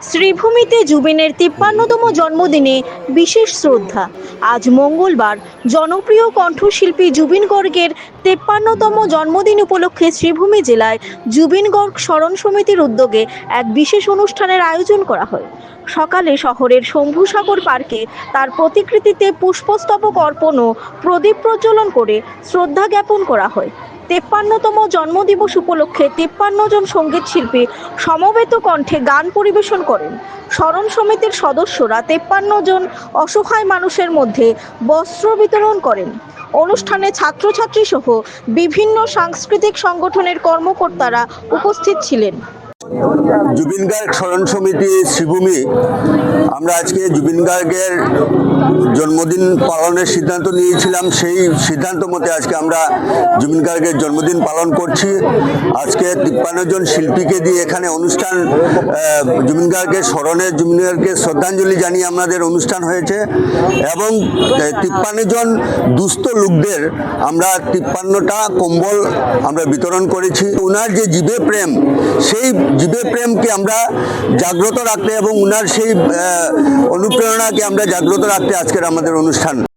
শ্রীভূমিতে জুবিনের তিপ্পান্নতম জন্মদিনে বিশেষ শ্রদ্ধা। আজ মঙ্গলবার জনপ্রিয় কণ্ঠশিল্পী জুবিন গর্গের তেপ্পান্নতম জন্মদিন উপলক্ষে শ্রীভূমি জেলায় জুবিন গর্গ স্মরণ সমিতির উদ্যোগে এক বিশেষ অনুষ্ঠানের আয়োজন করা হয়। সকালে শহরের শম্ভুসাগর পার্কে তার প্রতিকৃতিতে পুষ্পস্তবক অর্পণ ও প্রদীপ প্রজ্বলন করে শ্রদ্ধা জ্ঞাপন করা হয়। তেপ্পান্নতম জন্মদিবস উপলক্ষে তেপ্পান্ন জন সংগীত শিল্পী সমবেত কণ্ঠে গান পরিবেশন করেন। স্মরণ সমিতির সদস্যরা তেপ্পান্ন জন অসহায় মানুষের মধ্যে বস্ত্র বিতরণ করেন। অনুষ্ঠানে ছাত্রছাত্রী সহ বিভিন্ন সাংস্কৃতিক সংগঠনের কর্মকর্তারা উপস্থিত ছিলেন। জুবিন গার্গ স্মরণ সমিতি শ্রীভূমি। আমরা আজকে জুবিন গার্গের জন্মদিন পালনের সিদ্ধান্ত নিয়েছিলাম, সেই সিদ্ধান্ত মতে আজকে আমরা জুবিন গার্গের জন্মদিন পালন করছি। আজকে তিপ্পান্ন জন শিল্পীকে দিয়ে এখানে অনুষ্ঠান জুবিন গার্গের স্মরণে জুবিন গার্গকে শ্রদ্ধাঞ্জলি জানিয়ে আমাদের অনুষ্ঠান হয়েছে এবং তিপ্পান্ন জন দুস্থ লোকদের আমরা তিপ্পান্নটা কম্বল আমরা বিতরণ করেছি। ওনার যে জীবে প্রেম, সেই জীবে প্রেমকে আমরা জাগ্রত রাখতে এবং ওনার সেই অনুপ্রেরণাকে আমরা জাগ্রত রাখতে আজকের আমাদের অনুষ্ঠান।